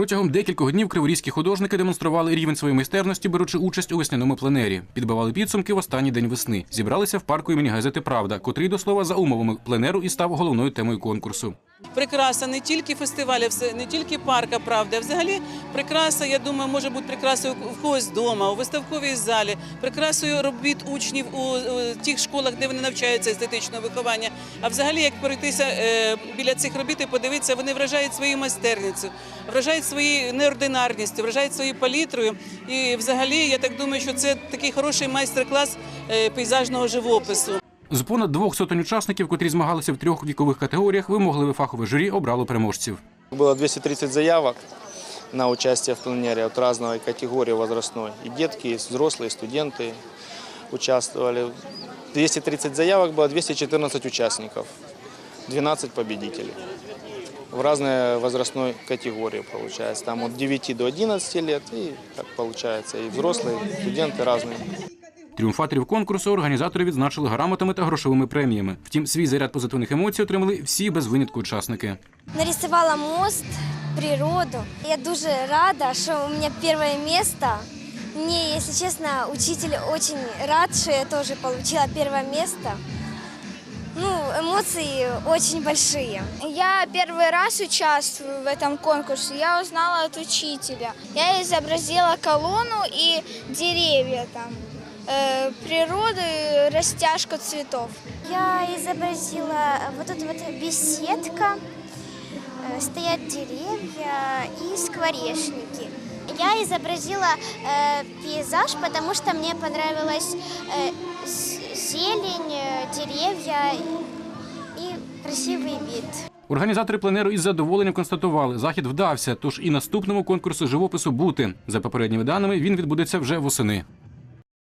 Протягом декількох днів криворізькі художники демонстрували рівень своєї майстерності, беручи участь у весняному пленері. Підбивали підсумки в останній день весни. Зібралися в парку імені газети Правда, котрий до слова за умовами пленеру і став головною темою конкурсу. Прекраса не тільки фестивалі, все- не тільки парка правди, а взагалі прикраса, я думаю, може бути прикрасою в когось вдома, у виставковій залі, прикрасою робіт учнів у, тих школах, де вони навчаються естетичного виховання. А взагалі, як пройтися е, біля цих робіт і подивитися, вони вражають своєю майстерністю, вражають своєю неординарністю, вражають своєю палітрою. І взагалі, я так думаю, що це такий хороший майстер-клас е, пейзажного живопису. З понад двох сотень учасників, котрі змагалися в трьох вікових категоріях, вимогливе фахове журі обрало переможців. Было 230 заявок на участие в пленере от разной категории возрастной. И детки, и взрослые, и студенты участвовали. 230 заявок было, 214 участников, 12 победителей. В разной возрастной категории получается. Там от 9 до 11 лет и, как получается, и взрослые, и студенты разные. Тріумфаторів конкурсу організатори відзначили грамотами та грошовими преміями. Втім, свій заряд позитивних емоцій отримали всі без винятку учасники. Нарисувала мост, природу. Я дуже рада, що у мене перше місце. Мне, если честно, учитель очень рад, что я тоже получила первое место. Ну, эмоции очень большие. Я первый раз участвую в этом конкурсе. Я узнала от учителя. Я изобразила колонну и деревья там, э, природу, и растяжку цветов. Я изобразила вот эту вот беседка, стоят деревья и скворечники. Я изобразила э, пейзаж, потому что мне понравилась э, с- зелень, э, деревья и красивый вид. Організатори пленеру із задоволенням констатували, захід вдався, тож і наступному конкурсу живопису бути. За попередніми даними він відбудеться вже восени.